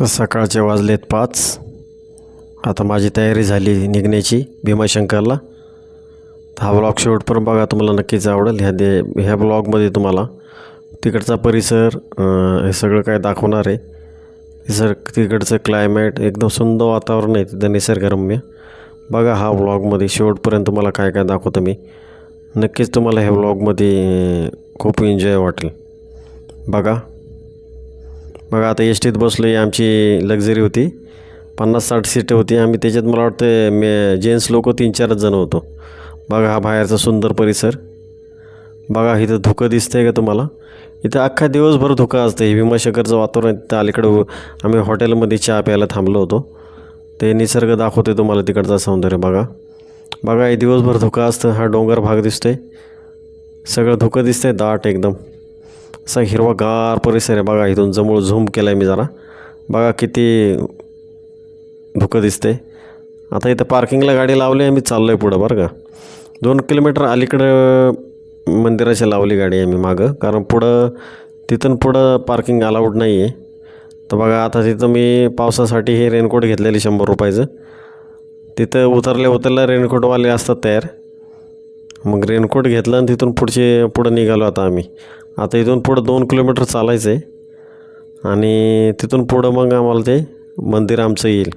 तर सकाळचे वाजलेत पाच. आता माझी तयारी झाली निघण्याची भीमाशंकरला. तर हा ब्लॉग शेवटपर्यंत बघा तुम्हाला नक्कीच आवडेल. ह्या दे ह्या ब्लॉगमध्ये तुम्हाला तिकडचा परिसर हे सगळं काय दाखवणार आहे. सर तिकडचं क्लायमेट एकदम सुंदर वातावरण आहे तिथं निसर्गरम्य. बघा हा ब्लॉगमध्ये शेवटपर्यंत तुम्हाला काय काय दाखवतो मी. नक्कीच तुम्हाला ह्या ब्लॉगमध्ये खूप एन्जॉय वाटेल. बघा. बघा आता एस टीत बसलो ही आमची लक्झरी होती. पन्नास साठ सीटं होती. आम्ही त्याच्यात मला वाटतं मे जेंट्स लोक तीन चारच जण होतो. बघा हा बाहेरचा सुंदर परिसर. बघा इथं धुकं दिसतंय का तुम्हाला? इथं अख्खा दिवसभर धुकं असतं हे भीमाशंकरचं वातावरण तिथं अलीकडं आम्ही हॉटेलमध्ये चहा प्यायला थांबलो होतो. ते निसर्ग दाखवते तुम्हाला तिकडचा सौंदर्य बघा. बघा हे दिवसभर धुकं असतं. हा डोंगर भाग दिसतोय. सगळं धुकं दिसतंय दाट एकदम. असा हिरवागार परिसर आहे बघा इथून जमूळ झूम केला आहे मी जरा. बघा किती धुकं दिसते आता इथं पार्किंगला गाडी लावली आहे मी चाललो आहे पुढं बरं का. दोन किलोमीटर अलीकडं मंदिराची लावली गाडी आहे मी मागं कारण पुढं तिथून पुढं पार्किंग अलाउड नाही आहे तर बघा आता तिथं मी पावसासाठी हे रेनकोट घेतलेले शंभर रुपयाचं. तिथं उतरले उतरले रेनकोटवाले असतात तयार. मग रेनकोट घेतलं आणि तिथून पुढचे पुढं निघालो आता आम्ही. आता इथून पुढं दोन किलोमीटर चालायचं आहे आणि तिथून पुढं मग आम्हाला ते मंदिर आमचं येईल.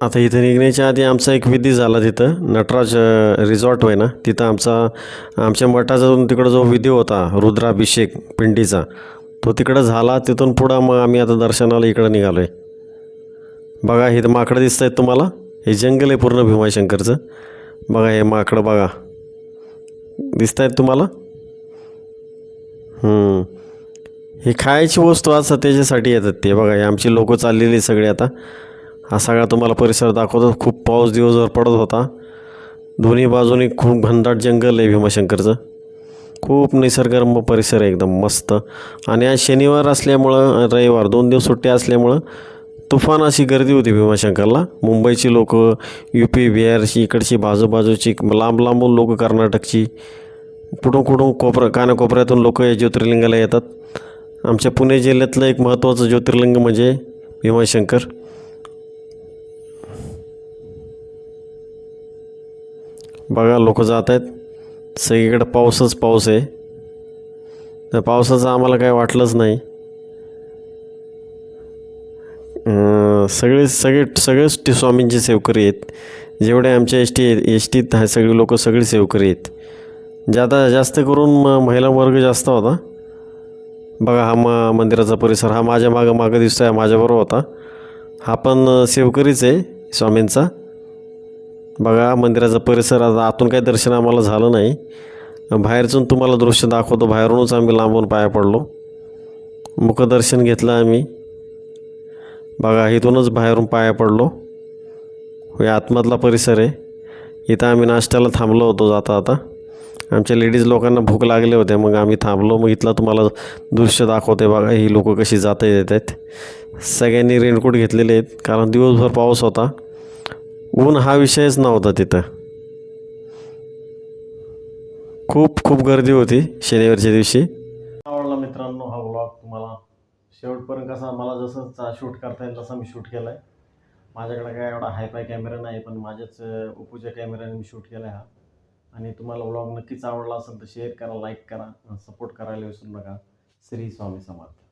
आता इथं निघण्याच्या आधी आमचा एक विधी झाला तिथं. नटराज रिझॉर्ट रिसॉर्ट होय ना? तिथं आमचा आमच्या मठाचा तिकडं जो विधी होता रुद्राभिषेक पिंडीचा तो तिकडं झाला. तिथून पुढं मग आम्ही आता दर्शनाला इकडं निघालो आहे बघा हे माकडं दिसत आहेत तुम्हाला. हे जंगल आहे पूर्ण भीमाशंकरचं. बघा हे माकडं बघा. दिसत आहेत तुम्हाला? हे ही खायची वस्तू असतात त्याच्यासाठी येतात ते. बघा हे आमची लोकं चाललेली सगळी आता. हा सगळा तुम्हाला परिसर दाखवतो. खूप पाऊस दिवसभर पडत होता. दोन्ही बाजूनी खूप घनदाट जंगल आहे भीमाशंकरचं. खूप निसर्गरम्य परिसर आहे एकदम मस्त. आणि आज शनिवार असल्यामुळं रविवार दोन दिवस सुट्टी असल्यामुळं तुफान अशी गर्दी होती भीमाशंकरला. मुंबईची लोक यू पी बिहारची इकडची बाजूबाजूची लांब लांबून लोक कर्नाटकची. कुठून कुठून कोपरा कानाकोपऱ्यातून लोक या ज्योतिर्लिंगाला येतात. आमच्या पुणे जिल्ह्यातलं एक महत्त्वाचं ज्योतिर्लिंग म्हणजे भीमाशंकर. बघा लोक जात आहेत. सगळीकडे पाऊसच पाऊस आहे. तर पावसाचं आम्हाला काय वाटलंच नाही. सगळे सगळे सगळेच टी स्वामींचे सेवकरी आहेत. जेवढे आमच्या एस टी एस टीत आहे सगळी लोक सगळी सेवकरी आहेत. ज्यादा जास्त करून म महिला वर्ग जास्त होता. बघा हा म मंदिराचा परिसर हा माझ्या मागं मागं दिसतो आहे माझ्याबरोबर होता. हा पण सेवकरीच आहे स्वामींचा. बघा मंदिराचा परिसर आता आतून काही दर्शन आम्हाला झालं नाही. बाहेरचून तुम्हाला दृश्य दाखवतो बाहेरूनच आम्ही लांबून पाया पडलो. मुखदर्शन घेतलं आम्ही. बघा इथूनच बाहेरून पाया पडलो. हे आतमधला परिसर आहे. इथं आम्ही नाश्त्याला थांबलो होतो जाता आता. आमच्या लेडीज लोकांना भूक लागले होते मग आम्ही थांबलो. मग इथलं तुम्हाला दृश्य दाखवते बघा ही लोक कशी जाता येत आहेत. सगळ्यांनी रेनकोट घेतलेले आहेत कारण दिवसभर पाऊस होता. ऊन हा विषयच नव्हता तिथं. खूप खूप गर्दी होती शनिवारच्या दिवशी. आवडला मित्रांनो हा ब्लॉग तुम्हाला. शेवटपर्यंत कसा मला जसं शूट करता येईल तसा मी शूट केला आहे माझ्याकडे काय एवढा हायफाय कॅमेरा नाही पण माझ्याच ओपोच्या कॅमेऱ्याने मी शूट केला आहे हा. आणि तुम्हाला व्लॉग नक्कीच आवडला असेल तर शेअर करा लाईक करा सपोर्ट करायला विसरू नका. श्री स्वामी समर्थ.